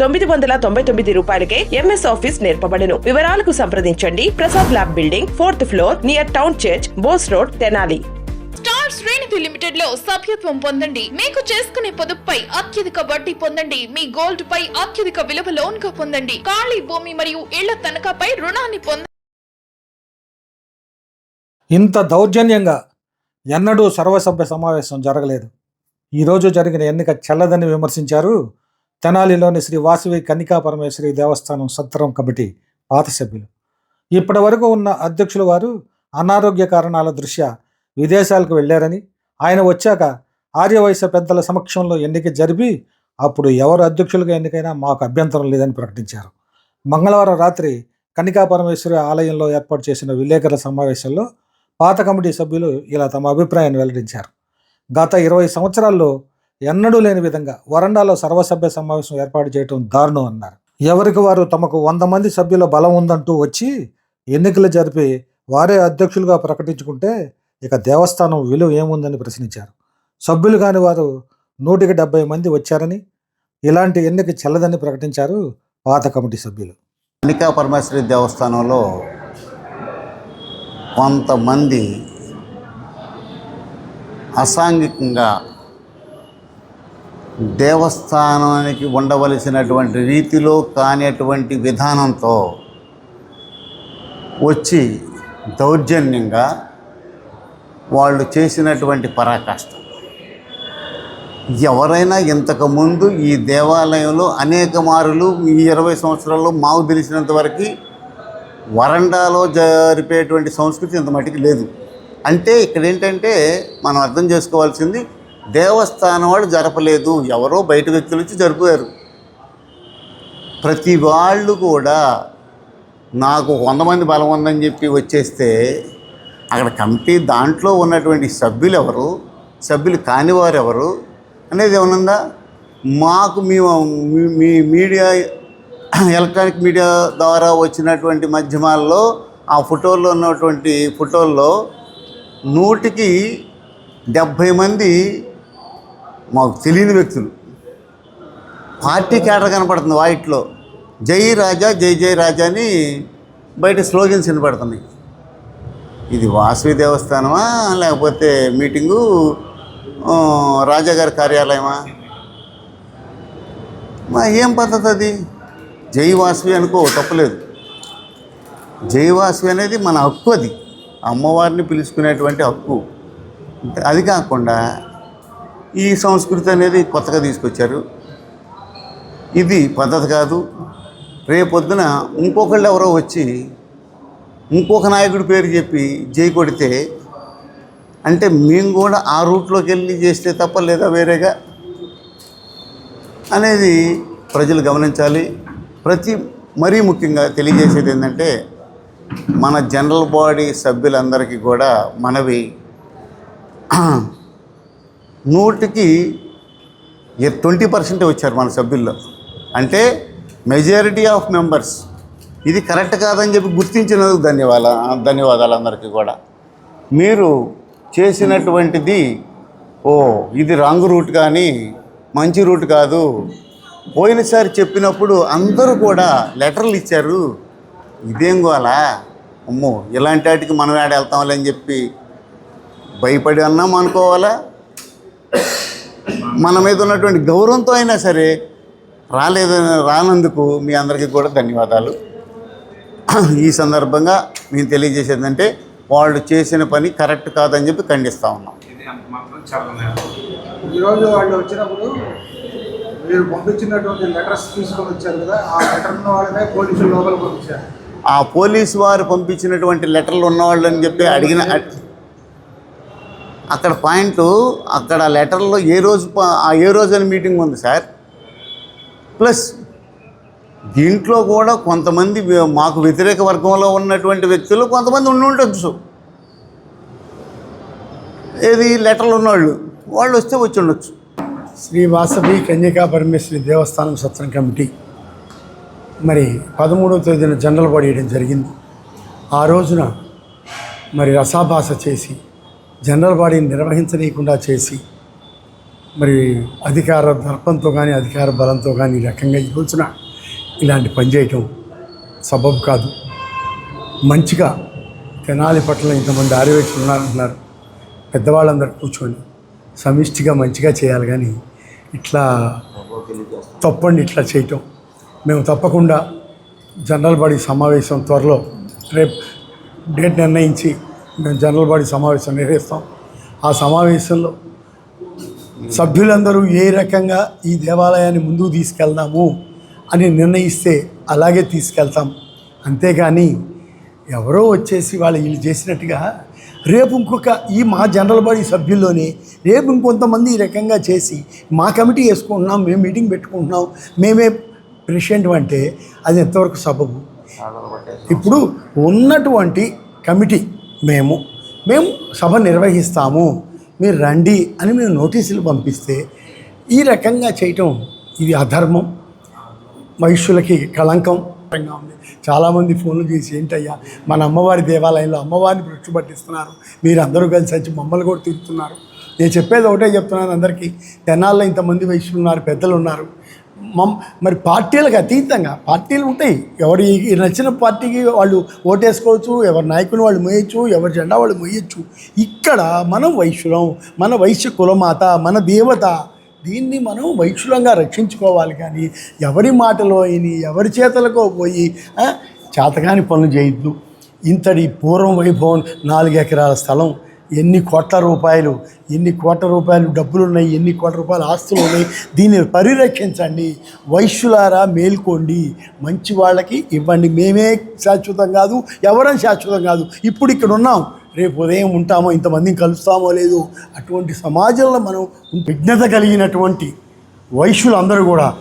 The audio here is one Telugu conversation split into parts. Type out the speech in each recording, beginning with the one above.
తొమ్మిది వందల తొంభై తొమ్మిది రూపాయలకే ఎంఎస్ ఆఫీస్ నేర్పబడును. వివరాలకు సంప్రదించండి. Prasad lab building fourth floor near town church Bose road Tenali. Star శ్రేణిధి లిమిటెడ్లో సభ్యత్వం పొందండి. మీకు చేసుకునే పొదుపుపై అత్యధిక వడ్డీ పొందండి. మీ గోల్డ్ పై అత్యధిక విలువ లోన్గా పొందండి. ఖాళీ భూమి మరియు ఇళ్ళ తనఖాపై రుణాన్ని పొందండి ఇంత దౌర్జన్యంగా ఎన్నడూ సర్వసభ్య సమావేశం జరగలేదు. ఈరోజు జరిగిన ఎన్నిక చెల్లదని విమర్శించారు తెనాలిలోని శ్రీ వాసవి కన్నికా పరమేశ్వరి దేవస్థానం సత్రం కమిటీ పాత సభ్యులు ఇప్పటి వరకు ఉన్న అధ్యక్షుల వారు అనారోగ్య కారణాల దృష్ట్యా విదేశాలకు వెళ్ళారని ఆయన వచ్చాక ఆర్యవైశ్య పెద్దల సమక్షంలో ఎన్నిక జరిపి అప్పుడు ఎవరు అధ్యక్షులుగా ఎన్నికైనా మాకు అభ్యంతరం లేదని ప్రకటించారు. మంగళవారం రాత్రి కన్నికా పరమేశ్వరి ఆలయంలో ఏర్పాటు చేసిన విలేకరుల సమావేశంలో పాత కమిటీ సభ్యులు ఇలా తమ అభిప్రాయాన్ని వెల్లడించారు. గత ఇరవై సంవత్సరాల్లో ఎన్నడూ లేని విధంగా వరండాలో సర్వసభ్య సమావేశం ఏర్పాటు చేయడం దారుణం అన్నారు. ఎవరికి వారు తమకు వంద మంది సభ్యుల బలం ఉందంటూ వచ్చి ఎన్నికలు జరిపి వారే అధ్యక్షులుగా ప్రకటించుకుంటే ఇక దేవస్థానం విలువ ఏముందని ప్రశ్నించారు. సభ్యులు కాని వారు నూటికి డెబ్బై మంది వచ్చారని ఇలాంటి ఎన్నిక చెల్లదని ప్రకటించారు పాత కమిటీ సభ్యులు. కనికా పరమేశ్వరి దేవస్థానంలో కొంతమంది అసాంఘికంగా దేవస్థానానికి ఉండవలసినటువంటి రీతిలో కానిటువంటి విధానంతో వచ్చి దౌర్జన్యంగా వాళ్ళు చేసినటువంటి పరాకాష్ట. ఎవరైనా ఇంతకుముందు ఈ దేవాలయంలో అనేక మారులు ఈ ఇరవై సంవత్సరాల్లో మాకు తెలిసినంత వరకు వరండాలో జరిపేటువంటి సంస్కృతి ఇంత మటుకు లేదు. అంటే ఇక్కడ ఏంటంటే మనం అర్థం చేసుకోవాల్సింది దేవస్థానం వాళ్ళు జరపలేదు. ఎవరో బయట వ్యక్తులు వచ్చి జరిపారు ప్రతి వాళ్ళు కూడా నాకు వంద మంది బలం ఉందని చెప్పి వచ్చేస్తే అక్కడ కమిటీ దాంట్లో ఉన్నటువంటి సభ్యులు ఎవరు సభ్యులు కానివారు ఎవరు అనేది ఏమనుందా మాకు మేము మీ- మీ మీడియా ఎలక్ట్రానిక్ మీడియా ద్వారా వచ్చినటువంటి మాధ్యమాల్లో ఆ ఫోటోల్లో ఉన్నటువంటి ఫోటోల్లో నూటికి డెబ్భై మంది మాకు తెలియని వ్యక్తులు. పార్టీ కేటర్ కనపడుతుంది వాయిట్లో. జై రాజా జై జై రాజా అని బయట స్లోగన్స్ వినపడుతున్నాయి. ఇది వాసవి దేవస్థానమా లేకపోతే మీటింగు రాజాగారి కార్యాలయమా? మా ఏం పద్ధతి అది? జై వాసవి అనుకో తప్పలేదు జై వాసవి అనేది మన హక్కు అది. అమ్మవారిని పిలుచుకునేటువంటి హక్కు. అది కాకుండా ఈ సంస్కృతి అనేది కొత్తగా తీసుకొచ్చారు. ఇది పద్ధతి కాదు. రేపొద్దున ఇంకొకళ్ళు ఎవరో వచ్చి ఇంకొక నాయకుడి పేరు చెప్పి జై కొడితే అంటే మేము కూడా ఆ రూట్లోకి వెళ్ళి చేస్తే తప్ప లేదా వేరేగా? అనేది ప్రజలు గమనించాలి. ప్రతి మరీ ముఖ్యంగా తెలియజేసేది ఏంటంటే మన జనరల్ బాడీ సభ్యులందరికీ కూడా మనవి నూటికి ట్వంటీ పర్సెంట్ వచ్చారు మన సభ్యుల్లో. అంటే మెజారిటీ ఆఫ్ మెంబర్స్ ఇది కరెక్ట్ కాదని చెప్పి గుర్తించినందుకు ధన్యవాద ధన్యవాదాలు అందరికీ కూడా. మీరు చేసినటువంటిది ఓ ఇది రాంగ్ రూట్ కానీ మంచి రూట్ కాదు. పోయినసారి చెప్పినప్పుడు అందరూ కూడా లెటర్లు ఇచ్చారు. ఇదేం గోలా? అమ్మో ఇలాంటి వాటికి మనం ఏడ వెళ్తాంలే అని చెప్పి భయపడి అన్నాం అనుకోవాలా? మన మీద ఉన్నటువంటి గౌరవంతో అయినా సరే రాలేదని రానందుకు మీ అందరికీ కూడా ధన్యవాదాలు. ఈ సందర్భంగా మేము తెలియజేసేదంటే వాళ్ళు చేసిన పని కరెక్ట్ కాదని చెప్పి ఖండిస్తూ ఉన్నాం. ఈరోజు వాళ్ళు వచ్చినప్పుడు మీరు పంపించినటువంటి లెటర్స్ తీసుకొని వచ్చారు కదా ఆ లెటర్ ఉన్న వాళ్ళనే పోలీసులు లోపల పంపించారు. ఆ పోలీసు వారు పంపించినటువంటి లెటర్లు ఉన్నవాళ్ళు అని చెప్పి అడిగిన అక్కడ పాయింట్ అక్కడ లెటర్లో ఏ రోజు ఏ రోజు అని మీటింగ్ ఉంది సార్. ప్లస్ దీంట్లో కూడా కొంతమంది మాకు వ్యతిరేక వర్గంలో ఉన్నటువంటి వ్యక్తులు కొంతమంది ఉండి ఉండొచ్చు. ఏది లెటర్లు ఉన్నవాళ్ళు వాళ్ళు వస్తే వచ్చి ఉండొచ్చు. శ్రీ వాసవి కన్యకా పరమేశ్వరి దేవస్థానం సత్రం కమిటీ. మరి పదమూడవ తేదీన జనరల్ బాడీ వేయడం జరిగింది. ఆ రోజున మరి రసాభాస చేసి జనరల్ బాడీని నిర్వహించనీయకుండా చేసి మరి అధికార దర్పంతో కానీ అధికార బలంతో కానీ ఈ రకంగా ఈ రోజున ఇలాంటి పని చేయటం సబబు కాదు. మంచిగా తెనాలి పట్ల ఇంతమంది ఆర్యవేక్షలు ఉన్నారంటున్నారు. పెద్దవాళ్ళందరూ కూర్చొని సమిష్టిగా మంచిగా చేయాలి కానీ ఇట్లా తప్పండి ఇట్లా చేయటం. మేము తప్పకుండా జనరల్ బాడీ సమావేశం త్వరలో రేపు డేట్ నిర్ణయించి మేము జనరల్ బాడీ సమావేశం నిర్వహిస్తాం. ఆ సమావేశంలో సభ్యులందరూ ఏ రకంగా ఈ దేవాలయాన్ని ముందుకు తీసుకెళ్దాము అని నిర్ణయిస్తే అలాగే తీసుకెళ్తాం. అంతేగాని ఎవరో వచ్చేసి వాళ్ళు వీళ్ళు చేసినట్టుగా రేపు ఇంకొక ఈ మా జనరల్ బాడీ సభ్యుల్లోనే రేపు ఇంకొంతమంది ఈ రకంగా చేసి మా కమిటీ వేసుకుంటున్నాం మేము మీటింగ్ పెట్టుకుంటున్నాం మేమే ప్రెసిడెంట్ అంటే అది ఎంతవరకు సబబు? ఇప్పుడు ఉన్నటువంటి కమిటీ మేము మేము సభ నిర్వహిస్తాము మీరు రండి అని మేము నోటీసులు పంపిస్తే ఈ రకంగా చేయటం ఇది అధర్మం. మనుషులకి కళంకం. ఉంది చాలామంది ఫోన్లు చేసి ఏంటయ్యా మన అమ్మవారి దేవాలయంలో అమ్మవారిని భ్రష్టు పట్టిస్తున్నారు మీరు అందరూ కలిసి వచ్చి మమ్మల్ని కూడా తిరుగుతున్నారు. నేను చెప్పేది ఒకటే చెప్తున్నాను అందరికీ తెనాల్లో ఇంతమంది వైశ్యులు ఉన్నారు పెద్దలు ఉన్నారు. మరి పార్టీలకు అతీతంగా పార్టీలు ఉంటాయి. ఎవరి నచ్చిన పార్టీకి వాళ్ళు ఓటేసుకోవచ్చు ఎవరి నాయకుని వాళ్ళు మోయచ్చు ఎవరి జెండా వాళ్ళు మోయచ్చు. ఇక్కడ మనం వైశ్యులం మన వైశ్య కులమాత మన దేవత దీన్ని మనం వైశ్యులంగా రక్షించుకోవాలి కానీ ఎవరి మాటలో అయిని ఎవరి చేతలకో పోయి చేతకాని పనులు చేయొద్దు ఇంతటి పూర్వం వైభవం నాలుగు ఎకరాల స్థలం. ఎన్ని కోట్ల రూపాయలు ఎన్ని కోట్ల రూపాయలు డబ్బులు ఉన్నాయి ఎన్ని కోట్ల రూపాయలు ఆస్తులు ఉన్నాయి దీన్ని పరిరక్షించండి. వైశ్యులారా మేల్కోండి. మంచి వాళ్ళకి ఇవ్వండి. మేమే శాశ్వతం కాదు ఎవరం శాశ్వతం కాదు. ఇప్పుడు ఇక్కడ ఉన్నాం. రేపు ఉదయం ఉంటామో ఇంతమందిని కలుస్తామో లేదు అటువంటి సమాజంలో మనం విఘ్నత కలిగినటువంటి వైశ్యులందరూ కూడా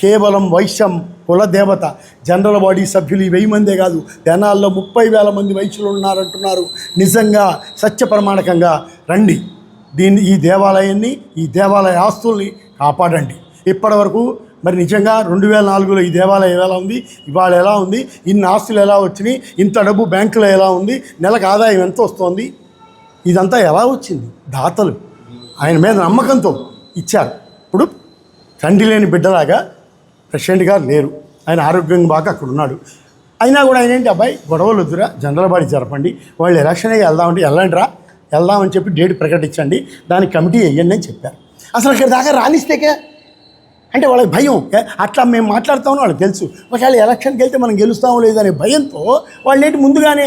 కేవలం వైశ్యం కులదేవత జనరల్ బాడీ సభ్యులు ఈ వెయ్యి మందే కాదు తెనాల్లో ముప్పై వేల మంది వైశ్యులు ఉన్నారంటున్నారు. నిజంగా సత్య ప్రమాణకంగా రండి. దీన్ని ఈ దేవాలయాన్ని ఈ దేవాలయ ఆస్తుల్ని కాపాడండి. ఇప్పటివరకు మరి నిజంగా రెండు వేల నాలుగులో ఈ దేవాలయం ఎలా ఉంది ఇవాళ ఎలా ఉంది ఇన్ని ఆస్తులు ఎలా వచ్చినాయి ఇంత డబ్బు బ్యాంకులో ఎలా ఉంది నెలకు ఆదాయం ఎంత వస్తోంది ఇదంతా ఎలా వచ్చింది? దాతలు. ఆయన మీద నమ్మకంతో ఇచ్చారు. ఇప్పుడు తండ్రి లేని బిడ్డలాగా ప్రెసిడెంట్ గారు లేరు. ఆయన ఆరోగ్యంగా బాగా అక్కడ ఉన్నాడు. అయినా కూడా ఆయన ఏంటి అబ్బాయి గొడవలు వద్దురా జనరల్ బాడీ జరపండి వాళ్ళు ఎలక్షన్ వెళ్దామంటే వెళ్ళండి రా వెళ్దామని చెప్పి డేట్ ప్రకటించండి దానికి కమిటీ వేయండి అని చెప్పారు. అసలు అక్కడ దాకా రాణిస్తేకే అంటే వాళ్ళకి భయం. అట్లా మేము మాట్లాడతామని వాళ్ళకి తెలుసు. ఒకవేళ ఎలక్షన్కి వెళ్తే మనం గెలుస్తామో లేదనే భయంతో వాళ్ళు ఏంటి ముందుగానే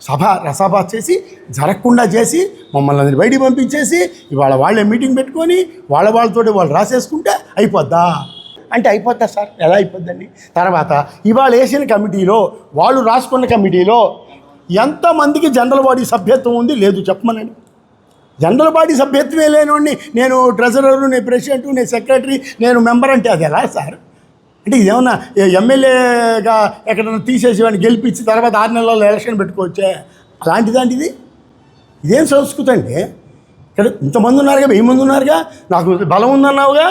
సభ రసభ చేసి జరగకుండా చేసి మమ్మల్ని అందరిని బయటికి పంపించేసి ఇవాళ వాళ్ళే మీటింగ్ పెట్టుకొని వాళ్ళ వాళ్ళతోటి వాళ్ళు రాసేసుకుంటే అయిపోద్దా? అంటే అయిపోద్దా సార్? ఎలా అయిపోద్దండి? తర్వాత ఇవాళ వేసిన కమిటీలో వాళ్ళు రాసుకున్న కమిటీలో ఎంతమందికి జనరల్ బాడీ సభ్యత్వం ఉంది లేదు చెప్పమనండి. జనరల్ బాడీ సభ్యత్వమే లేనివాడిని నేను ట్రెజరరు నేను ప్రెసిడెంట్ నేను సెక్రటరీ నేను మెంబర్ అంటే అది ఎలా సార్? అంటే ఇదేమన్నా ఎమ్మెల్యేగా ఎక్కడన్నా తీసేసి వాడిని గెలిపించి తర్వాత ఆరు నెలల్లో ఎలక్షన్ పెట్టుకోవచ్చే? అలాంటిదాంటిది ఇదేం సంస్కృతి అంటే ఇక్కడ ఇంతమంది ఉన్నారుగా వెయ్యి మంది ఉన్నారుగా నాకు బలం ఉందన్నావుగా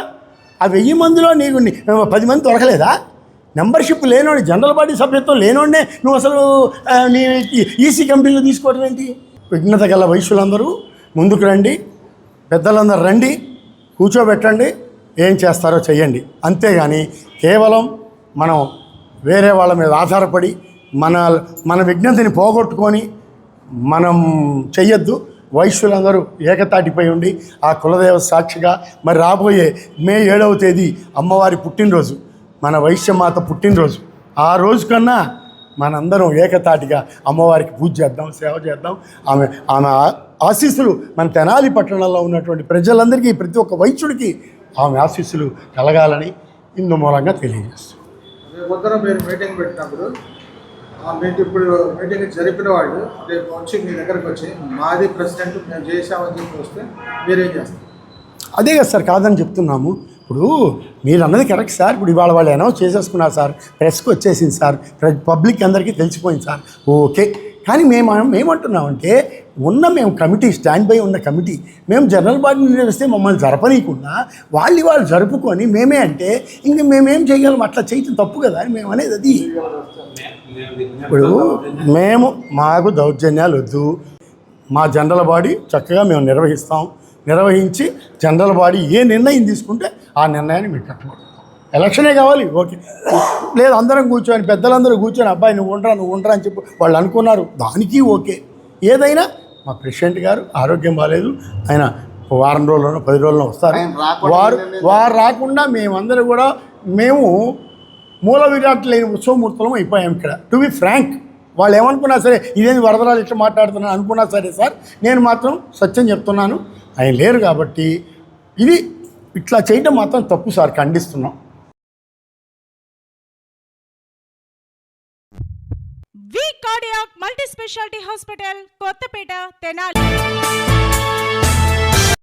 ఆ వెయ్యి మందిలో నీకు పది మంది దొరకలేదా? మెంబర్షిప్ లేనోడి జనరల్ బాడీ సభ్యత్వం లేనోడే నువ్వు అసలు నీ ఈసీ కంపెనీలో తీసుకోవడం ఏంటి? విఘ్నత గల వయసులందరూ ముందుకు రండి పెద్దలందరూ రండి కూర్చోబెట్టండి ఏం చేస్తారో చెయ్యండి. అంతేగాని కేవలం మనం వేరే వాళ్ళ మీద ఆధారపడి మన మన విజ్ఞతని పోగొట్టుకొని మనం చెయ్యొద్దు. వైశ్యులందరూ ఏకతాటిపై ఉండి ఆ కులదేవ సాక్షిగా మరి రాబోయే మే ఏడవ తేదీ అమ్మవారి పుట్టినరోజు మన వైశ్యమాత పుట్టినరోజు. ఆ రోజు కన్నా మనందరం ఏకతాటిగా అమ్మవారికి పూజ చేద్దాం సేవ చేద్దాం. ఆమె ఆమె ఆశీస్సులు మన తెనాలి పట్టణంలో ఉన్నటువంటి ప్రజలందరికీ ప్రతి ఒక్క వైద్యుడికి ఆమె ఆశీస్సులు కలగాలని ఇందు మూలంగా తెలియజేస్తాం మీటింగ్ పెట్టినప్పుడు ఆ మీటింగ్ ఇప్పుడు మీటింగ్ జరిపిన వాళ్ళు రేపు వచ్చి మీ దగ్గరకు వచ్చి మాది ప్రెసిడెంట్ మేము చేసామని చెప్పి వస్తే మీరేం చేస్తారు? అదే కదా సార్ కాదని చెప్తున్నాము. ఇప్పుడు మీరు అన్నది కరెక్ట్ సార్ ఇప్పుడు ఇవాళ వాళ్ళు అనౌన్స్ చేసేసుకున్నారు సార్ ప్రెస్కి వచ్చేసింది సార్ పబ్లిక్ అందరికీ తెలిసిపోయింది సార్. ఓకే. కానీ మేము మేమంటున్నామంటే ఉన్న మేము కమిటీ స్టాండ్ బై ఉన్న కమిటీ మేము జనరల్ బాడీ నిర్వహిస్తే మమ్మల్ని జరపనీయకుండా వాళ్ళు వాళ్ళు జరుపుకొని మేమే అంటే ఇంక మేమేం చేయగలం? అట్లా చేయటం తప్పు కదా అని మేము అనేది అది. ఇప్పుడు మేము మాకు దౌర్జన్యాలు వద్దు. మా జనరల్ బాడీ చక్కగా మేము నిర్వహిస్తాం. నిర్వహించి జనరల్ బాడీ ఏ నిర్ణయం తీసుకుంటే ఆ నిర్ణయాన్ని మేము కట్టుబడతాం ఎలక్షనే కావాలి ఓకే. లేదు అందరం కూర్చొని పెద్దలందరూ కూర్చొని అబ్బాయి నువ్వు ఉండరా నువ్వు ఉండరా అని చెప్పి వాళ్ళు అనుకున్నారు. దానికి ఓకే. ఏదైనా మా ప్రెసిడెంట్ గారు ఆరోగ్యం బాగాలేదు ఆయన వారం రోజుల్లోనో పది రోజుల్లో వస్తారు. వారు వారు రాకుండా మేమందరూ కూడా మేము మూల విరాట్ లేని ఉత్సవమూర్తులం అయిపోయాం ఇక్కడ. టు బి ఫ్రాంక్ వాళ్ళు ఏమనుకున్నా సరే ఇదేంది వరదరాలు ఇట్లా మాట్లాడుతున్నాను అనుకున్నా సరే సార్ నేను మాత్రం సత్యం చెప్తున్నాను. ఆయన లేరు కాబట్టి ఇది ఇట్లా చేయటం మాత్రం తప్పు సార్ ఖండిస్తున్నాం. V cardiac multi speciality hospital Kothapeta Tenali.